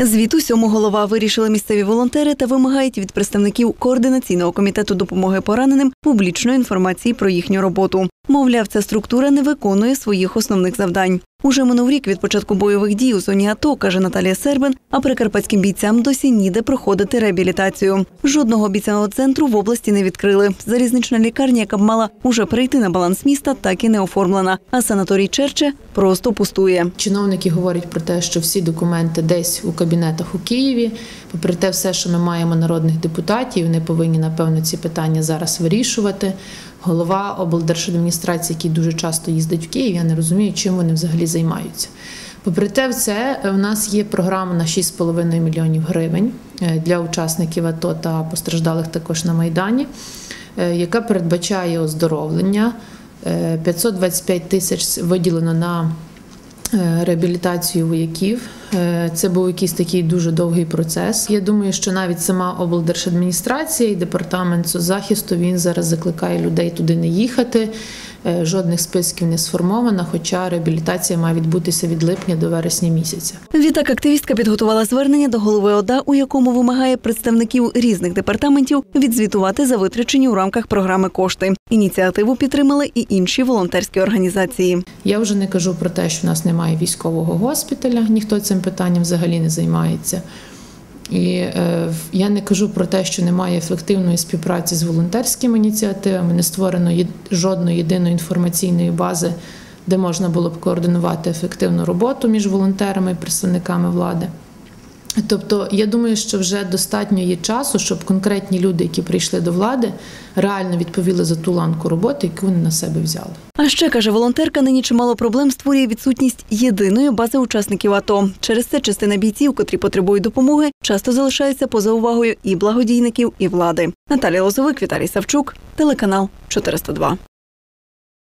Звіту сьому голова вирішили місцеві волонтери та вимагають від представників координаційного комітету допомоги пораненим публічної інформації про їхню роботу. Мовляв, ця структура не виконує своїх основних завдань. Уже минув рік від початку бойових дій у зоні АТО, каже Наталія Сербин, а прикарпатським бійцям досі ніде проходити реабілітацію. Жодного обіцяного центру в області не відкрили. Залізнична лікарня, яка б мала уже перейти на баланс міста, так і не оформлена. А санаторій Черче просто пустує. Чиновники говорять про те, що всі документи десь у кабінетах у Києві. Попри те, все, що ми маємо народних депутатів, вони повинні напевно ці питання зараз вирішувати. Голова облдержадміністрації, який дуже часто їздить в Київ, я не розумію, чим вони взагалі займаються. Попри те, все у нас є програма на 6,5 мільйонів гривень е, для учасників АТО та постраждалих також на майдані, е, яка передбачає оздоровлення. Е, 525 тисяч виділено на е, реабілітацію вояків. Е, Це був якийсь такий дуже довгий процес. Я думаю, що навіть сама облдержадміністрація і департамент соцзахисту він зараз закликає людей туди не їхати. Е, Жодних списків не сформовано, хоча реабілітація має відбутися від липня до вересня місяця. Відтак активістка підготувала звернення до голови ОДА, у якому вимагає представників різних департаментів відзвітувати за витрачені у рамках програми кошти. Ініціативу підтримали і інші волонтерські організації. Я вже не кажу про те, що в нас немає військового госпіталя, ніхто цим питанням взагалі не займається. І е, я не кажу про те, що немає ефективної співпраці з волонтерськими ініціативами, не створено жодної єдиної інформаційної бази, де можна було б координувати ефективну роботу між волонтерами і представниками влади. Тобто, я думаю, що вже достатньо є часу, щоб конкретні люди, які прийшли до влади, реально відповіли за ту ланку роботи, яку вони на себе взяли. А ще каже волонтерка, нині чимало проблем створює відсутність єдиної бази учасників АТО. Через це частина бійців, котрі потребують допомоги, часто залишаються поза увагою і благодійників, і влади. Наталія Лозовик, Віталій Савчук, телеканал 402.